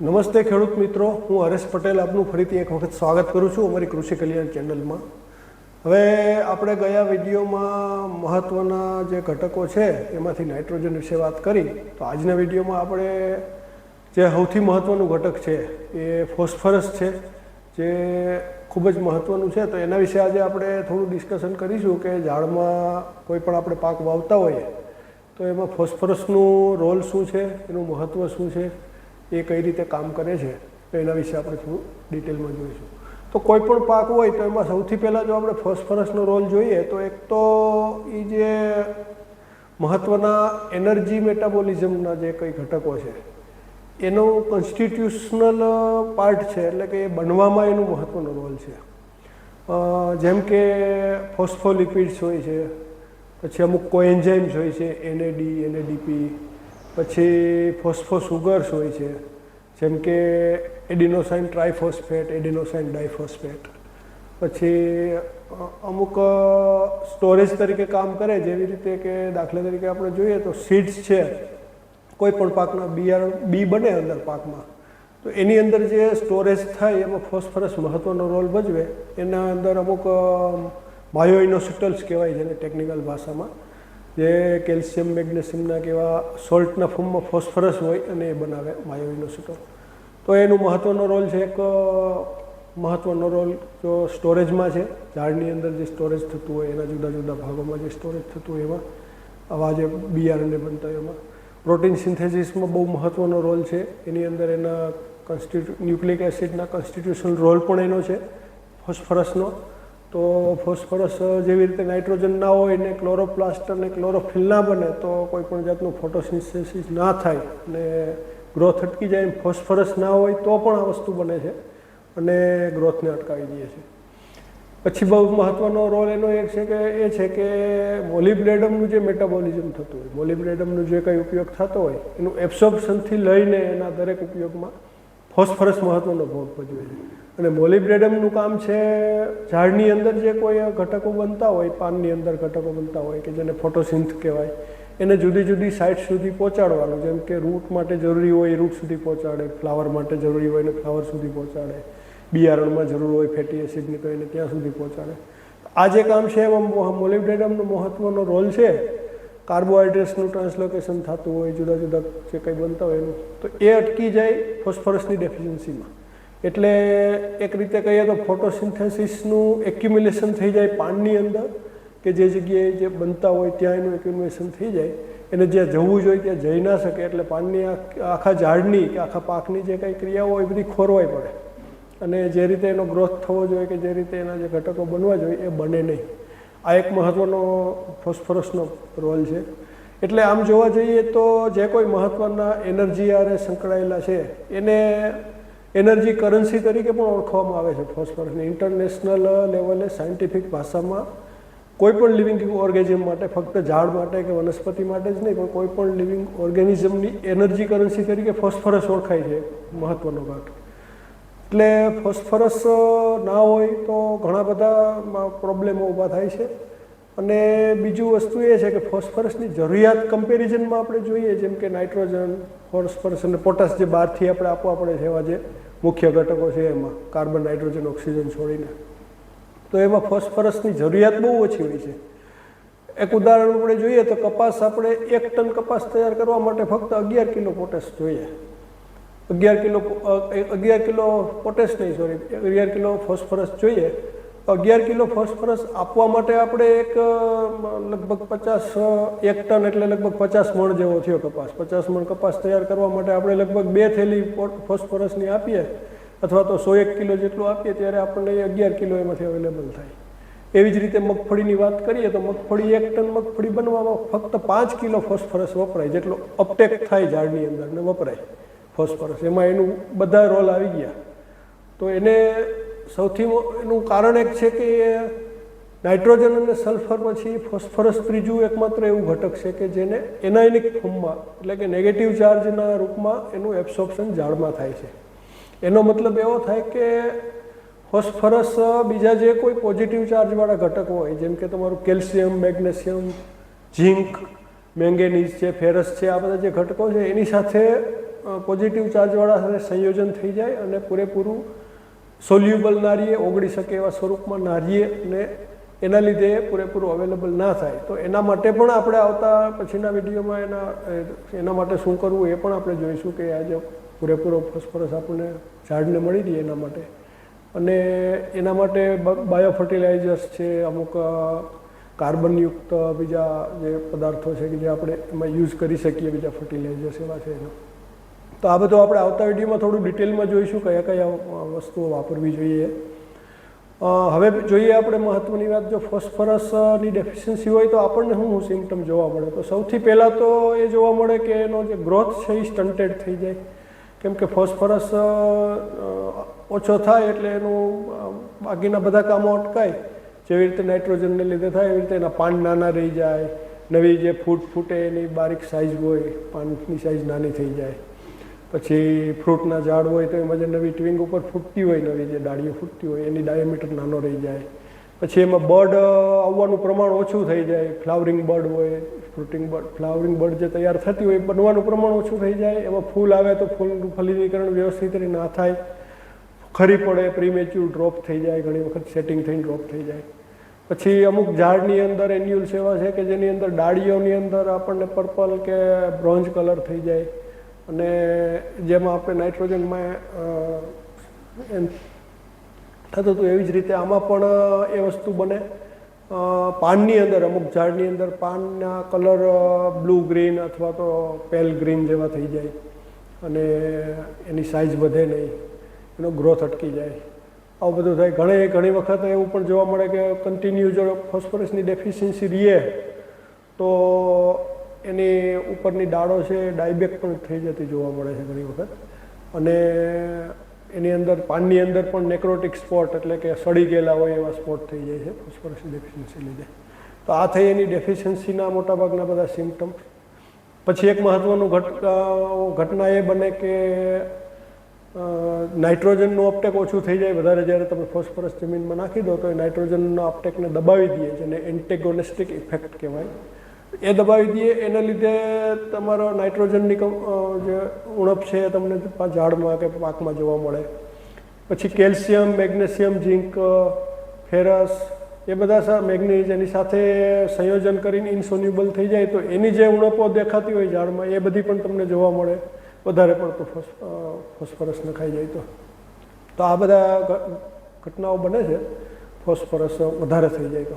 નમસ્તે ખેડૂત મિત્રો, હું હરેશ પટેલ આપનું ફરીથી એક વખત સ્વાગત કરું છું અમારી કૃષિ કલ્યાણ ચેનલમાં. હવે આપણે ગયા વિડીયોમાં મહત્ત્વના જે ઘટકો છે, એમાંથી નાઇટ્રોજન વિશે વાત કરી. તો આજના વિડીયોમાં આપણે જે સૌથી મહત્ત્વનું ઘટક છે, એ ફોસ્ફરસ છે, જે ખૂબ જ મહત્ત્વનું છે. તો એના વિશે આજે આપણે થોડું ડિસ્કશન કરીશું કે ઝાડમાં કોઈ પણ આપણે પાક વાવતા હોઈએ, તો એમાં ફોસ્ફરસનું રોલ શું છે, એનું મહત્ત્વ શું છે એ કઈ રીતે કામ કરે છે એના વિશે આપણે થોડું ડિટેલમાં જોઈશું. તો કોઈ પણ પાક હોય તો એમાં સૌથી પહેલાં જો આપણે ફોસ્ફરસનો રોલ જોઈએ, તો એક તો એ જે મહત્ત્વના એનર્જી મેટાબોલિઝમના જે કંઈ ઘટકો છે, એનો કોન્સ્ટિટ્યુશનલ પાર્ટ છે, એટલે કે એ બનવામાં એનું મહત્ત્વનો રોલ છે. જેમ કે ફોસ્ફોલિપિડ્સ હોય છે, પછી અમુક કોએન્ઝાઇમ્સ હોય છે એનએડી એનએડીપી પછી ફોસ્ફોસુગર્સ હોય છે, જેમ કે એડિનોસાઇન ટ્રાયફોસ્ફેટ એડિનોસાઇન ડાયફોસ્ફેટ. પછી અમુક સ્ટોરેજ તરીકે કામ કરે જેવી રીતે કે દાખલા તરીકે આપણે જોઈએ તો સીડ્સ છે, કોઈ પણ પાકના બિયારણ બી બને અંદર પાકમાં. તો એની અંદર જે સ્ટોરેજ થાય એમાં ફોસ્ફરસ મહત્ત્વનો રોલ ભજવે. એના અંદર અમુક બાયોઇનોસિટલ્સ કહેવાય છે ટેકનિકલ ભાષામાં. જે કેલ્શિયમ, મેગ્નેશિયમના કેવા સોલ્ટના ફોર્મમાં ફોસ્ફરસ હોય અને એ બનાવે માયોઇનોસિટલ તો એનું મહત્ત્વનો રોલ છે એક મહત્ત્વનો રોલ જો સ્ટોરેજમાં છે, ઝાડની અંદર જે સ્ટોરેજ થતું હોય, એના જુદા જુદા ભાગોમાં જે સ્ટોરેજ થતું હોય એમાં, આવા જે બિયારણને બનતા હોય એમાં. પ્રોટીન સિન્થેસિસમાં બહુ મહત્ત્વનો રોલ છે. એની અંદર એના કન્સ્ટિટ્યુ ન્યુક્લિક એસિડના કન્સ્ટિટ્યુશનલ રોલ પણ એનો છે, ફોસ્ફરસનો. તો ફોસ્ફરસ જેવી રીતે નાઇટ્રોજન ના હોય ને ક્લોરોપ્લાસ્ટ અને ક્લોરોફિલ ના બને તો કોઈ પણ જાતનું ફોટોસિન્થેસિસ ના થાય અને ગ્રોથ અટકી જાય ફોસ્ફરસ ના હોય તો પણ આ વસ્તુ બને છે અને ગ્રોથને અટકાવી દે છે. પછી બહુ મહત્ત્વનો રોલ એનો એક છે કે એ છે કે મોલિબ્લેડમનું જે મેટાબોલિઝમ થતું હોય મોલિબ્લેડમનું જે કંઈ ઉપયોગ થતો હોય એનું એબ્સોર્પ્શનથી લઈને એના દરેક ઉપયોગમાં ફોસ્ફરસ મહત્ત્વનો ભાગ ભજવે છે. અને મોલિબ્રેડમનું કામ છે ઝાડની અંદર જે કોઈ ઘટકો બનતા હોય, પાનની અંદર ઘટકો બનતા હોય કે જેને ફોટોસિન્થ કહેવાય, એને જુદી જુદી સાઇટ સુધી પહોંચાડવાનું, જેમ કે રૂટ માટે જરૂરી હોય રૂટ સુધી પહોંચાડે, ફ્લાવર માટે જરૂરી હોય ને ફ્લાવર સુધી પહોંચાડે, બિયારણમાં જરૂર હોય ફેટી એસિડની તો એને ત્યાં સુધી પહોંચાડે. આ જે કામ છે એમાં મોલિબ્લેડમનો મહત્ત્વનો રોલ છે. કાર્બોહાઈડ્રેટ્સનું ટ્રાન્સલોકેશન થતું હોય, જુદા જુદા જે કંઈ બનતા હોય એનું, તો એ અટકી જાય ફોસ્ફરસની ડેફિશિયન્સીમાં. એટલે એક રીતે કહીએ તો ફોટોસિન્થેસિસનું એક્યુમ્યુલેશન થઈ જાય પાનની અંદર, કે જે જગ્યાએ જે બનતા હોય ત્યાં એનું એક્યુમ્યુલેશન થઈ જાય. એને જ્યાં જવું જોઈએ ત્યાં જઈ ના શકે, એટલે પાનની આખ- ઝાડની કે આખા પાકની જે કંઈ ક્રિયાઓ હોય એ બધી ખોરવાઈ પડે. અને જે રીતે એનો ગ્રોથ થવો જોઈએ કે જે રીતે એના જે ઘટકો બનવા જોઈએ એ બને નહીં. આ એક મહત્ત્વનો ફોસ્ફરસનો રોલ છે. એટલે આમ જોવા જઈએ તો જે કોઈ મહત્ત્વના એનર્જી આરે સંકળાયેલા છે, એને એનર્જી કરન્સી તરીકે પણ ઓળખવામાં આવે છે. ફોસ્ફરસને ઇન્ટરનેશનલ લેવલે સાયન્ટિફિક ભાષામાં કોઈ પણ લિવિંગ ઓર્ગેનિઝમ માટે, ફક્ત ઝાડ માટે કે વનસ્પતિ માટે જ નહીં, પણ કોઈ પણ લિવિંગ ઓર્ગેનિઝમની એનર્જી કરન્સી તરીકે ફોસ્ફરસ ઓળખાય છે. મહત્ત્વનો ભાગ. એટલે ફોસ્ફરસ ના હોય તો ઘણા બધા પ્રોબ્લેમો ઊભા થાય છે. અને બીજું વસ્તુ એ છે કે ફોસ્ફરસની જરૂરિયાત કમ્પેરિઝનમાં આપણે જોઈએ, જેમ કે નાઇટ્રોજન, ફોસ્ફરસ અને પોટાશ જે બહારથી આપણે આપવા પડે છે એવા જે મુખ્ય ઘટકો છે એમાં, કાર્બન, નાઇટ્રોજન, ઓક્સિજન છોડીને. તો એમાં ફોસ્ફરસની જરૂરિયાત બહુ ઓછી હોય છે. એક ઉદાહરણ આપણે જોઈએ તો કપાસ આપણે એક ટન કપાસ તૈયાર કરવા માટે ફક્ત અગિયાર કિલો પોટેશ જોઈએ. અગિયાર કિલો અગિયાર કિલો પોટેશ નહીં, સોરી, અગિયાર કિલો ફોસ્ફરસ જોઈએ અગિયાર કિલો ફોસ્ફરસ આપવા માટે આપણે એક લગભગ પચાસ એક ટન એટલે લગભગ પચાસ મણ જેવો થયો કપાસ. પચાસ મણ કપાસ તૈયાર કરવા માટે આપણે લગભગ બે થેલી ફોસ્ફરસની આપીએ અથવા તો સો એક કિલો જેટલું આપીએ ત્યારે આપણને અગિયાર કિલો એમાંથી અવેલેબલ થાય. એવી જ રીતે મગફળીની વાત કરીએ તો મગફળી એક ટન મગફળી બનવામાં ફક્ત પાંચ કિલો ફોસ્ફરસ વપરાય, જેટલો અપટેક થાય ઝાડની અંદર ને વપરાય ફોસ્ફરસ. એમાં એનું બધા રોલ આવી ગયા. તો એને સૌથી એનું કારણ એક છે કે નાઇટ્રોજન અને સલ્ફર પછી ફોસ્ફરસ ત્રીજું એકમાત્ર એવું ઘટક છે કે જેને એનાયનિક ફોર્મમાં, એટલે કે નેગેટિવ ચાર્જના રૂપમાં એનું એબ્સોર્પ્શન ઝાડમાં થાય છે. એનો મતલબ એવો થાય કે ફોસ્ફરસ બીજા જે કોઈ પોઝિટિવ ચાર્જવાળા ઘટકો હોય, જેમ કે તમારું કેલ્શિયમ, મેગ્નેશિયમ, ઝીંક, મેંગેનીઝ છે, ફેરસ છે, આ બધા જે ઘટકો છે, એની સાથે પોઝિટિવ ચાર્જવાળા સાથે સંયોજન થઈ જાય અને પૂરેપૂરું સોલ્યુબલ નારીએ ઓગળી શકે એવા સ્વરૂપમાં નારીએ અને એના લીધે પૂરેપૂરું અવેલેબલ ના થાય. તો એના માટે પણ આપણે આવતા પછીના વિડીયોમાં એના એના માટે શું કરવું એ પણ આપણે જોઈશું કે આજે પૂરેપૂરો ફોસ્ફરસ આપણને ઝાડને મળી રહે એના માટે. અને એના માટે બાયો ફર્ટિલાઇઝર્સ છે, અમુક કાર્બનયુક્ત બીજા જે પદાર્થો છે કે જે આપણે એમાં યુઝ કરી શકીએ, બીજા ફર્ટિલાઇઝર્સ એવા છે એના. તો આ બધું આપણે આવતા વિડીયોમાં થોડું ડિટેલમાં જોઈશું, કયા કયા વસ્તુઓ વાપરવી જોઈએ. હવે જોઈએ આપણે મહત્વની વાત, જો ફોસ્ફરસની ડેફિશિયન્સી હોય તો આપણને શું શું સિમ્ટમ જોવા મળે? તો સૌથી પહેલાં તો એ જોવા મળે કે એનો જે ગ્રોથ છે એ સ્ટન્ટેડ થઈ જાય. કેમ કે ફોસ્ફરસ ઓછો થાય એટલે એનું બાકીના બધા કામો અટકાય. જેવી રીતે નાઇટ્રોજનને લીધે થાય, એવી રીતે એના પાન નાના રહી જાય. નવી જે ફૂટ ફૂટે એની બારીક સાઇઝ હોય, પાનની સાઇઝ નાની થઈ જાય. પછી ફ્રૂટના ઝાડ હોય તો એમાં જે નવી ટ્વિંગ ઉપર ફૂટતી હોય, નવી જે ડાળીઓ ફૂટતી હોય, એની ડાયામીટર નાનો રહી જાય. પછી એમાં બર્ડ આવવાનું પ્રમાણ ઓછું થઈ જાય. ફ્લાવરિંગ બર્ડ હોય, ફ્રૂટિંગ બર્ડ, ફ્લાવરિંગ બર્ડ જે તૈયાર થતી હોય બનવાનું પ્રમાણ ઓછું થઈ જાય. એમાં ફૂલ આવે તો ફૂલનું ફલીનીકરણ વ્યવસ્થિત રીતે ના થાય. ખરી પડે પ્રીમેચ્યુર ડ્રોપ થઈ જાય, ઘણી વખત સેટિંગ થઈને ડ્રોપ થઈ જાય. પછી અમુક ઝાડની અંદર એન્યુઅલ સેવા છે કે જેની અંદર ડાળીઓની અંદર આપણને પર્પલ કે બ્રોન્ઝ કલર થઈ જાય. અને જેમાં આપણે નાઇટ્રોજનમાં એમ થતું હતું એવી જ રીતે આમાં પણ એ વસ્તુ બને. પાનની અંદર, અમુક ઝાડની અંદર પાનના કલર બ્લુ ગ્રીન અથવા તો પેલ ગ્રીન જેવા થઈ જાય અને એની સાઇઝ વધે નહીં, એનો ગ્રોથ અટકી જાય. આવું બધું થાય. ઘણી ઘણી વખત એવું પણ જોવા મળે કે કન્ટિન્યુ જો ફોસ્ફરસની ડેફિશિયન્સી રહે, તો એની ઉપરની ડાળો છે, ડાયબેક પણ થઈ જતી જોવા મળે છે ઘણી વખત. અને એની અંદર, પાનની અંદર પણ નેક્રોટિક સ્પોટ એટલે કે સડી ગયેલા હોય એવા સ્પોટ થઈ જાય છે ફોસ્ફરસ ડેફિશિયન્સી લીધે. તો આ થઈ એની ડેફિશિયન્સીના મોટાભાગના બધા સિમ્ટમ્સ પછી એક મહત્ત્વનું ઘટ ઘટના એ બને કે નાઇટ્રોજનનું અપટેક ઓછું થઈ જાય. વધારે જ્યારે તમે ફોસ્ફરસ જમીનમાં નાખી દો તો એ નાઇટ્રોજનના અપટેકને દબાવી દઈએ જેને એન્ટેગોનિસ્ટિક ઇફેક્ટ કહેવાય. એ દબાવી દઈએ. એના લીધે તમારો નાઇટ્રોજનની જે ઉણપ છે એ તમને ઝાડમાં કે પાકમાં જોવા મળે. પછી કેલ્શિયમ, મેગ્નેશિયમ, ઝીંક ફેરસ, એ બધા સા મેગ્નીઝ એની સાથે સંયોજન કરીને ઇન્સોન્યુબલ થઈ જાય તો એની જે ઉણપો દેખાતી હોય ઝાડમાં, એ બધી પણ તમને જોવા મળે. વધારે પડતું ફોસ ફોસ્ફરસ નખાઈ જાય તો. તો આ બધા ઘટનાઓ બને છે. ફોસ્ફરસ વધારે થઈ જાય તો.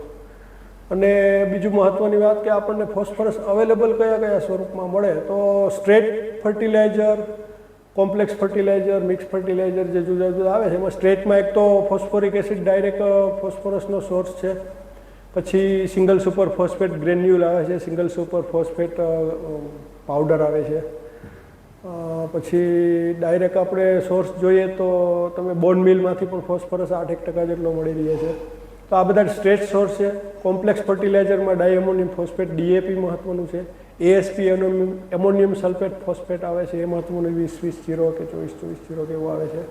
અને બીજું મહત્ત્વની વાત કે આપણને ફોસ્ફરસ અવેલેબલ કયા કયા સ્વરૂપમાં મળે, તો straight fertiliser, complex fertiliser, mix fertiliser જે જુદા જુદા આવે છે, એમાં સ્ટ્રેટમાં એક તો ફોસ્ફોરિક એસિડ ડાયરેક્ટ ફોસ્ફરસનો સોર્સ છે. પછી સિંગલ સુપર ફોસ્ફેટ ગ્રેન્યુલ આવે છે, સિંગલ સુપર ફોસ્ફેટ પાવડર આવે છે. પછી ડાયરેક્ટ આપણે સોર્સ જોઈએ તો તમે બોન મિલમાંથી પણ ફોસ્ફરસ આઠ એક ટકા જેટલો મળી રહે છે. તો આ બધા સ્ટ્રેટ સોર્સ છે. કોમ્પ્લેક્સ ફર્ટિલાઇઝરમાં ડાયમોનિયમ ફોસ્ફેટ ડીએપી મહત્વનું છે. એએસપી એમોનિયમ સલ્ફેટ ફોસ્ફેટ આવે છે. એ મહત્વનું વીસ વીસ જીરો કે ચોવીસ ચોવીસ જીરો કે એવું આવે છે.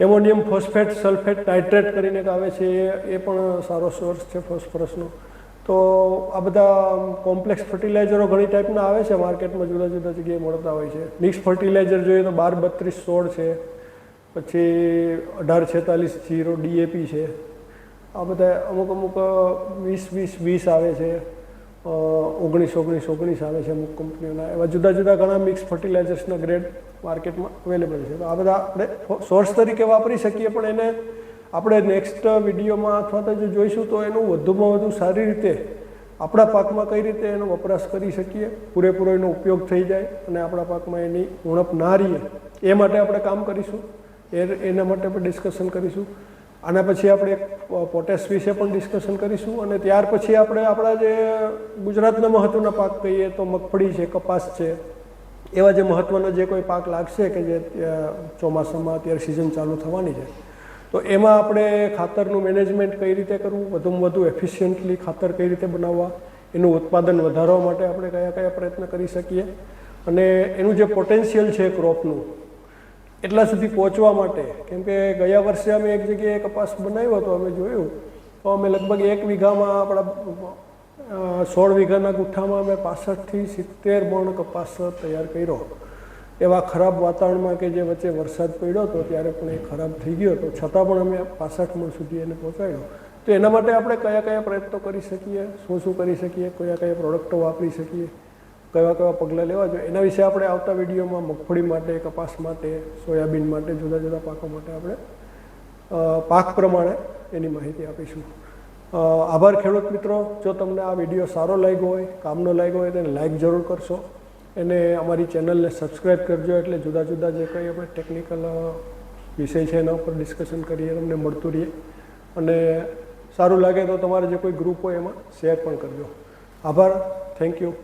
એમોનિયમ ફોસ્ફેટ સલ્ફેટ નાઇટ્રેટ કરીને આવે છે. એ પણ સારો સોર્સ છે ફોસ્ફરસનો. તો આ બધા કોમ્પ્લેક્સ ફર્ટિલાઇઝરો ઘણી ટાઈપના આવે છે. માર્કેટમાં જુદા જુદા જગ્યાએ મળતા હોય છે. મિક્સ ફર્ટિલાઇઝર જોઈએ તો બાર બત્રીસ સોળ છે. પછી અઢાર છેતાલીસ જીરો ડીએપી છે. આ બધા અમુક અમુક વીસ વીસ વીસ આવે છે. ઓગણીસ ઓગણીસ ઓગણીસ આવે છે અમુક કંપનીઓના. એવા જુદા જુદા ઘણા મિક્સ ફર્ટિલાઇઝર્સના ગ્રેડ માર્કેટમાં અવેલેબલ છે. તો આ બધા આપણે સોર્સ તરીકે વાપરી શકીએ, પણ એને આપણે નેક્સ્ટ વિડીયોમાં અથવા તો જો જોઈશું, તો એનું વધુમાં વધુ સારી રીતે આપણા પાકમાં કઈ રીતે એનો વપરાશ કરી શકીએ, પૂરેપૂરો એનો ઉપયોગ થઈ જાય અને આપણા પાકમાં એની ઉણપ ના રહીએ, એ માટે આપણે કામ કરીશું. એ, એના માટે પણ ડિસ્કશન કરીશું. આના પછી આપણે પોટેશ વિશે પણ ડિસ્કશન કરીશું અને ત્યાર પછી આપણે આપણા જે ગુજરાતના મહત્ત્વના પાક કહીએ તો મગફળી છે, કપાસ છે, એવા જે મહત્ત્વના જે કોઈ પાક લાગશે કે જે ચોમાસામાં અત્યારે સિઝન ચાલુ થવાની છે, તો એમાં આપણે ખાતરનું મેનેજમેન્ટ કઈ રીતે કરવું, વધુમાં વધુ એફિશિયન્ટલી ખાતર કઈ રીતે બનાવવા, એનું ઉત્પાદન વધારવા માટે આપણે કયા કયા પ્રયત્ન કરી શકીએ, અને એનું જે પોટેન્શિયલ છે ક્રોપનું એટલા સુધી પહોંચવા માટે, કેમ કે ગયા વર્ષે અમે એક જગ્યાએ કપાસ બનાવ્યો હતો, અમે જોયું. તો અમે લગભગ એક વીઘામાં આપણા સોળ વીઘાના ગુઠ્ઠામાં અમે પાસઠથી સિત્તેર મણ કપાસ તૈયાર કર્યો. એવા ખરાબ વાતાવરણમાં કે જે વચ્ચે વરસાદ પડ્યો હતો, ત્યારે પણ એ ખરાબ થઈ ગયો હતો. છતાં પણ અમે પાસઠ મણ સુધી એને પહોંચાડ્યો. તો એના માટે આપણે કયા કયા પ્રયત્નો કરી શકીએ? શું શું કરી શકીએ? કયા કયા પ્રોડક્ટો વાપરી શકીએ? કયા કયા પગલાં લેવા જોઈએ? એના વિશે આપણે આવતા વિડીયોમાં મગફળી માટે, કપાસ માટે, સોયાબીન માટે, જુદા જુદા પાકો માટે આપણે પાક પ્રમાણે એની માહિતી આપીશું. આભાર ખેડૂત મિત્રો. જો તમને આ વીડિયો સારો લાગ્યો હોય, કામનો લાગ્યો હોય તેને લાઈક જરૂર કરશો. એને અમારી ચેનલને સબસ્ક્રાઈબ કરજો એટલે જુદા જુદા જે કંઈ આપણે ટેકનિકલ વિષય છે એના ઉપર ડિસ્કશન કરીએ, તમને મળતું રહીએ. અને સારું લાગે તો તમારે જે કોઈ ગ્રુપ હોય એમાં શેર પણ કરજો. આભાર. Thank you.